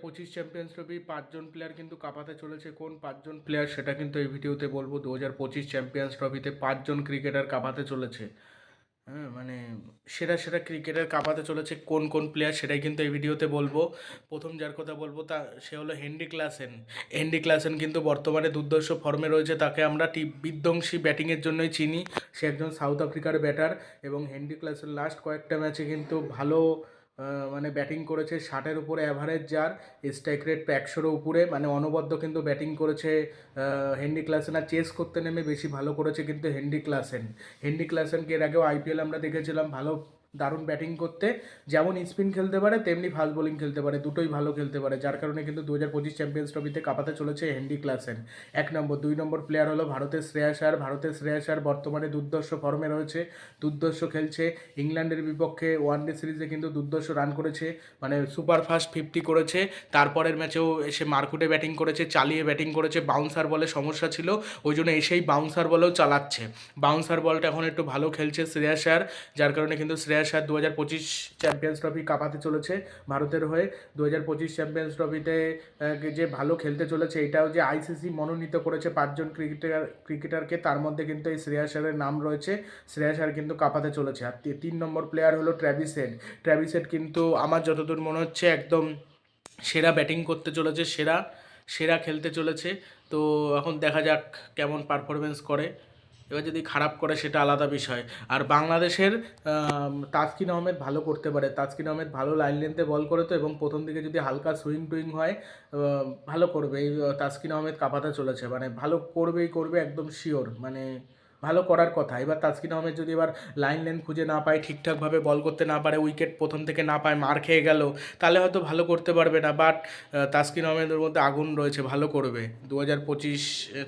পঁচিশ champions trophy পাঁচজন player কিন্তু কাঁপাতে চলেছে। কোন পাঁচজন প্লেয়ার সেটা কিন্তু এই ভিডিওতে বলব। দু হাজার পঁচিশ চ্যাম্পিয়ন্স ট্রফিতে পাঁচজন ক্রিকেটার কাঁপাতে চলেছে। হ্যাঁ মানে সেরা সেরা ক্রিকেটার কাঁপাতে চলেছে কোন কোন প্লেয়ার সেটাই কিন্তু এই ভিডিওতে বলব। প্রথম যার কথা বলব তা, সে হলো হেনরি ক্লাসেন হেনরি ক্লাসেন কিন্তু বর্তমানে দুর্দর্শ ফর্মে রয়েছে। তাকে আমরা টি, বিধ্বংসী ব্যাটিংয়ের জন্যই চিনি। সে একজন সাউথ আফ্রিকার ব্যাটার এবং হেনরি ক্লাসেন লাস্ট কয়েকটা ম্যাচে কিন্তু ভালো মানে ব্যাটিং করেছে ষাটের উপরে অ্যাভারেজ যার স্ট্রাইক রেট একশোর উপরে মানে অনবদ্য কিন্তু ব্যাটিং করেছে হেনরি ক্লাসেন আর চেস করতে নেমে বেশি ভালো করেছে কিন্তু হেনরি ক্লাসেন হেনরি ক্লাসেনকে এর আগেও আইপিএল আমরা দেখেছিলাম, ভালো দারুণ ব্যাটিং করতে, যেমন স্পিন খেলতে পারে, তেমনি ফাস্ট বোলিং খেলতে পারে, দুটোই ভালো খেলতে পারে। যার কারণে কিন্তু দু হাজার পঁচিশ চ্যাম্পিয়ন্স ট্রফিতে কাঁপাতে চলেছে হেনরি ক্লাসেন এক নম্বর, দুই নম্বর প্লেয়ার হলো ভারতের শ্রেয়াস আয়ার ভারতের শ্রেয়াস আয়ার বর্তমানে দুর্দর্শ ফর্মে রয়েছে দুর্দর্শ খেলছে। ইংল্যান্ডের বিপক্ষে ওয়ানডে সিরিজে কিন্তু দুর্দর্শ রান করেছে মানে সুপার ফাস্ট ফিফটি করেছে। তারপরের ম্যাচেও এসে মার্কুটে ব্যাটিং করেছে, চালিয়ে ব্যাটিং করেছে। বাউন্সার বলে সমস্যা ছিল, ওই জন্য এসেই বাউন্সার বলেও চালাচ্ছে। বাউন্সার বলটা এখন একটু ভালো খেলছে শ্রেয়াস আয়ার যার কারণে কিন্তু শ্রেয়াস আয়ার দু হাজার পঁচিশ চ্যাম্পিয়ন্স ট্রফি কাঁপাতে চলেছে ভারতের হয়ে। দু হাজার পঁচিশ চ্যাম্পিয়ন্স ট্রফিতে যে ভালো খেলতে চলেছে, এটাও যে আইসিসি মনোনীত করেছে পাঁচজন ক্রিকেটার ক্রিকেটারকে তার মধ্যে কিন্তু এই শ্রেয়াস আয়ারের নাম রয়েছে। শ্রেয়াস আয়ার কিন্তু কাঁপাতে চলেছে। আর তিন নম্বর প্লেয়ার হলো ট্র্যাভিস হেড ট্র্যাভিস হেড কিন্তু আমার যতদূর মনে হচ্ছে একদম সেরা ব্যাটিং করতে চলেছে, সেরা সেরা খেলতে চলেছে। তো এখন দেখা যাক কেমন পারফরমেন্স করে। এবার যদি খারাপ করে সেটা আলাদা বিষয়। আর বাংলাদেশের তাজকিন তাসকিন আহমেদ ভালো করতে পারে। তাসকিন আহমেদ ভালো লাইন লেন্থে বল করে তো এবং প্রথম দিকে যদি হালকা সুইং টুইং হয় ভালো করবে। এই তাজকিন তাসকিন আহমেদ কাপাতা চলেছে। মানে ভালো করবেই করবে, একদম শিওর মানে ভালো করার কথা। এবার তাসকিন আহমেদ যদি এবার লাইন লেন খুঁজে না পায়, ঠিকঠাকভাবে বল করতে না পারে উইকেট প্রথম থেকে না পায়, মার খেয়ে গেল, তাহলে হয়তো ভালো করতে পারবে না। বাট তাসকিন আহমেদের মধ্যে আগুন রয়েছে, ভালো করবে। দু হাজার পঁচিশ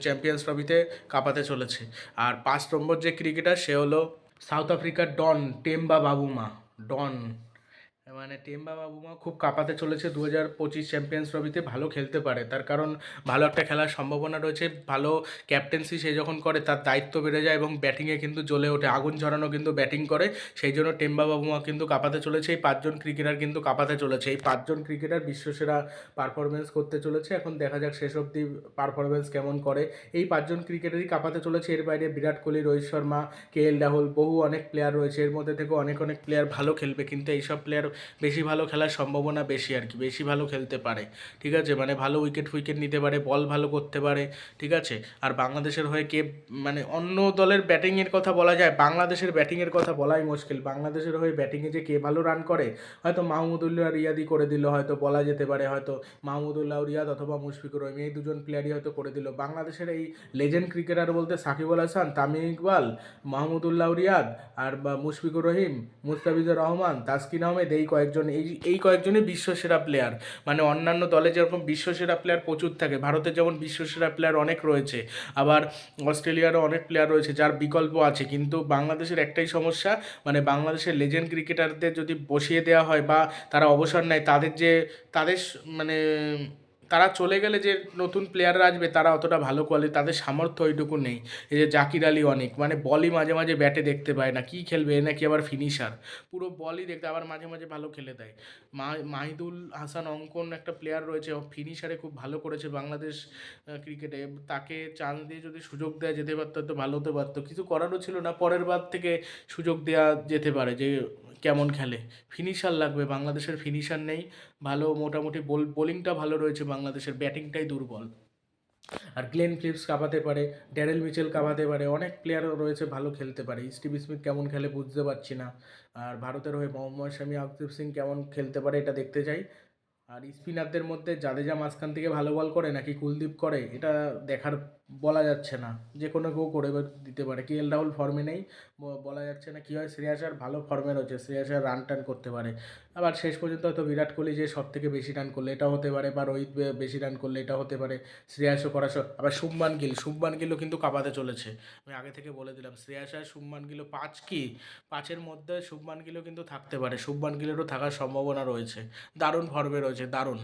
চ্যাম্পিয়ন্স ট্রফিতে কাঁপাতে চলেছে। আর পাঁচ নম্বর যে ক্রিকেটার সে হলো সাউথ আফ্রিকার ডন টেম্বা বাবুমা ডন মানে টেম্বা বাবুমা খুব কাঁপাতে চলেছে দু হাজার পঁচিশ চ্যাম্পিয়ন্স ট্রফিতে, ভালো খেলতে পারে। তার কারণ ভালো একটা খেলার সম্ভাবনা রয়েছে, ভালো ক্যাপ্টেন্সি সে যখন করে তার দায়িত্ব বেড়ে যায় এবং ব্যাটিংয়ে কিন্তু জ্বলে ওঠে, আগুন ঝরানো কিন্তু ব্যাটিং করে, সেই জন্য টেম্বা বাবুমা কিন্তু কাঁপাতে চলেছে, এই পাঁচজন ক্রিকেটার কিন্তু কাঁপাতে চলেছে, এই পাঁচজন ক্রিকেটার বিশ্বসেরা পারফরমেন্স করতে চলেছে। এখন দেখা যাক শেষ অবধি পারফরমেন্স কেমন করে। এই পাঁচজন ক্রিকেটারই কাঁপাতে চলেছে, এর বাইরে বিরাট কোহলি, রোহিত শর্মা, কে এল রাহুল, বহু অনেক প্লেয়ার রয়েছে, এর মধ্যে থেকে অনেক অনেক প্লেয়ার ভালো খেলবে, কিন্তু এইসব প্লেয়ার বেশি ভালো খেলার সম্ভাবনা বেশি আর কি, বেশি ভালো খেলতে পারে, ঠিক আছে? মানে ভালো উইকেট ফুইকেট নিতে পারে বল ভালো করতে পারে, ঠিক আছে? আর বাংলাদেশের হয়ে কে মানে অন্য দলের ব্যাটিংয়ের কথা বলা যায়, বাংলাদেশের ব্যাটিংয়ের কথা বলাই মুশকিল। বাংলাদেশের হয়ে ব্যাটিংয়ে যে কে ভালো রান করে, হয়তো মাহমুদুল্লাহ রিয়াদি করে দিল, হয়তো বলা যেতে পারে, হয়তো মাহমুদুল্লাহ রিয়াদ অথবা মুশফিকুর রহিম, এই দুজন প্লেয়ারই হয়তো করে দিল। বাংলাদেশের এই লেজেন্ড ক্রিকেটার বলতে সাকিব আল হাসান, তামিম ইকবাল মাহমুদুল্লাহ রিয়াদ আর বা মুশফিকুর রহিম, মুস্তাফিজুর রহমান, তাসকিন আহমেদ, এই কয়েকজন, এই এই কয়েকজনই বিশ্বসেরা প্লেয়ার মানে অন্যান্য দলে যেরকম বিশ্বসেরা প্লেয়ার প্রচুর থাকে ভারতের যেমন বিশ্বসেরা প্লেয়ার অনেক রয়েছে, আবার অস্ট্রেলিয়ারও অনেক প্লেয়ার রয়েছে যার বিকল্প আছে, কিন্তু বাংলাদেশের একটাই সমস্যা মানে বাংলাদেশের লেজেন্ড ক্রিকেটারদের যদি বসিয়ে দেওয়া হয় বা তারা অবসর নেয়, তাদের যে, তাদের মানে তারা চলে গেলে যে নতুন প্লেয়াররা আসবে, তারা অতটা ভালো কোয়ালিটি তাদের সামর্থ্য ওইটুকু নেই। এই যে জাকির আলী অনেক মানে বলই মাঝে মাঝে ব্যাটে দেখতে পায় না, কী খেলবে? এ নাকি আবার ফিনিশার পুরো বলই দেখতে, আবার মাঝে মাঝে ভালো খেলে দেয়। মাহিদুল হাসান অঙ্কন একটা প্লেয়ার রয়েছে ফিনিশারে খুব ভালো করেছে বাংলাদেশ ক্রিকেটে তাকে চান্স দিয়ে যদি সুযোগ দেওয়া যেতে পারতো হয়তো ভালো হতে পারতো। কিছু করারও ছিল না, পরের বার থেকে সুযোগ দেওয়া যেতে পারে যে কেমন খেলে। ফিনিশার লাগবে, বাংলাদেশের ফিনিশার নেই। ভালো মোটামুটি বোল বোলিংটা ভালো রয়েছে বাংলাদেশের ব্যাটিংটাই দুর্বল। আর গ্লেন ফিলিপস কাঁপাতে পারে, ড্যারেল মিচেল কাঁপাতে পারে, অনেক প্লেয়ারও রয়েছে ভালো খেলতে পারে। স্টিভ স্মিথ কেমন খেলে বুঝতে পারছি না। আর ভারতের হয়ে মোহাম্মদ শামি আকদীপ সিং কেমন খেলতে পারে এটা দেখতে চাই। আর স্পিনারদের মধ্যে জাদেজা মাঝখান থেকে ভালো বল করে নাকি কুলদীপ করে, এটা দেখার বলা যাচ্ছে না। যে কোনো কেউ করে দিতে পারে। কে এল রাহুল ফর্মে নেই বলা যাচ্ছে না কী হয়। শ্রেয়াস আয়ার ভালো ফর্মে রয়েছে। শ্রেয়াস আয়ার রান টান করতে পারে। আবার শেষ পর্যন্ত হয়তো বিরাট কোহলি যে সব থেকে বেশি রান করলে এটা হতে পারে, বা রোহিত বেশি রান করলে এটা হতে পারে শ্রেয়াসও করা আবার শুভমান গিল, শুভমান গিলও কিন্তু কাঁপাতে চলেছে। আমি আগে থেকে বলে দিলাম, শ্রেয়াস আর শুভমান গিলও পাঁচ কি? পাঁচের মধ্যে শুভমান গিলও কিন্তু থাকতে পারে, শুভমান গিলেরও থাকার সম্ভাবনা রয়েছে। দারুণ ফর্মে রয়েছে, দারুণ।